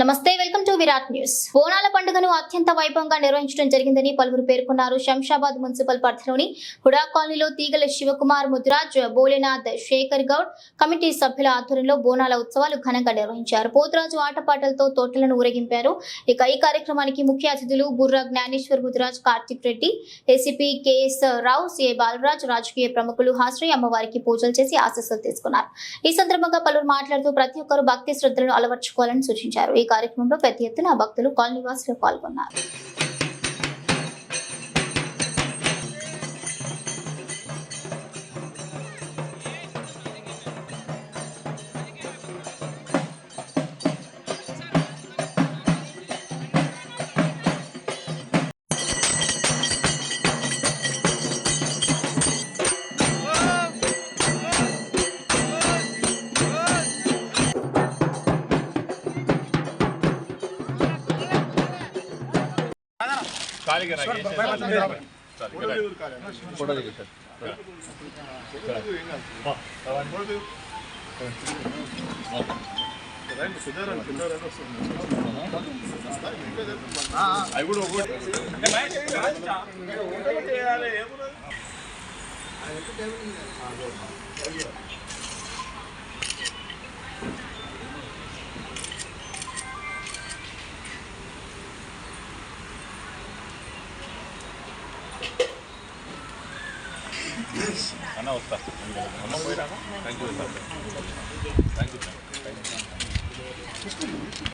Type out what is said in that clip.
నమస్తే welcome to Virat news. బోనాల పండుగను అత్యంత వైభవంగా నిర్వహించడం జరిగిందని పలువురు పేర్కొన్నారు శంషాబాద్ మున్సిపల్ పరిధిలోని హుడా కాలనీలో తీగల శివకుమార్ ముద్రాజ్ బోలేనాథ్ శేఖర్ గౌడ్ కమిటీ సభ్యుల ఆధ్వర్యంలో బోనాల ఉత్సవాలు ఘనంగా నిర్వహించారు. పోతురాజు ఆటపాటలతో తోటలను ఊరేగింపారు. ఇక ఈ కార్యక్రమానికి ముఖ్య అతిథులు Burra Gnaneshwar Mudiraj Karthik Reddy ACP KS Rao CA Balraj రాజకీయ ప్రముఖులు హాజరై అమ్మవారికి పూజలు చేసి ఆశస్సులు తీసుకున్నారు. ఈ సందర్భంగా పలువురు మాట్లాడుతూ ప్రతి ఒక్కరూ భక్తి శ్రద్ధలను అలవర్చుకోవాలని సూచించారు. ఈ కార్యక్రమంలో పెద్ద ఎత్తున భక్తులు కాలనీవాసులు పాల్గొన్నారు. ఖాళీగా నాకు ఏం చేయాలి? సరే, ఇక్కడ రండి. అవి కూడా ఒకటి అన్న వస్తా. అమ్మ పోయిరా thank you thank you thank you